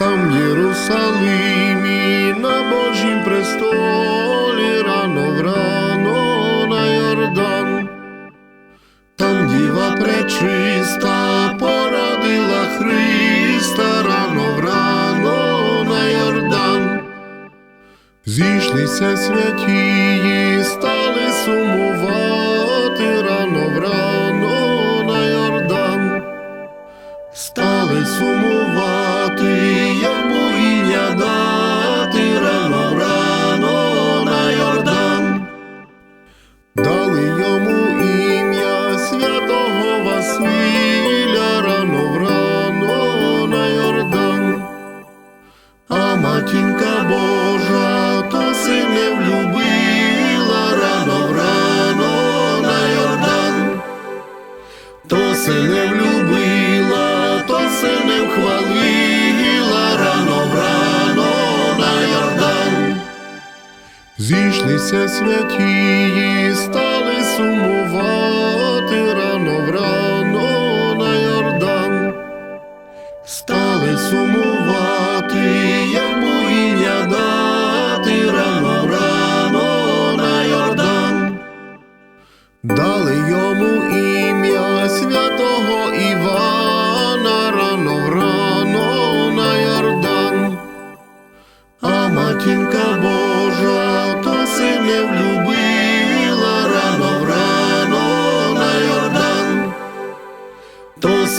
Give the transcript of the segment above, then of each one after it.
Там в Єрусалимі на Божім престолі рано врано на Йордан. Там діва пречиста породила Христа рано врано на Йордан. Зійшлися святії, стали сумувати То сине влюбила, то сине вхвалила рано рано на Йордан. Зійшлися святії, стали сумувати рано врано на Йордан. Стали сумувати,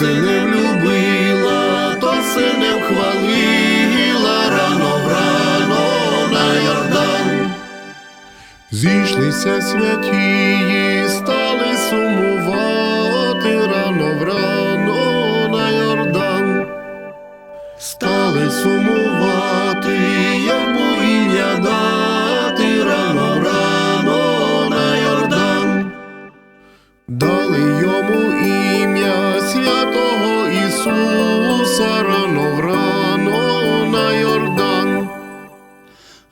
То сине влюбила, то сине вхвалила рано врано на Йордан. Зійшлися святії, стали сумувати рано врано на Йордан. Стали сумувати, Ісуса рано врано на Йордан.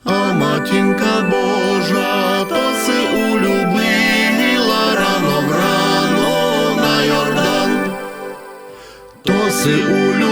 А матінка Божа то се улюбила рано рано на Йордан. То се улюбила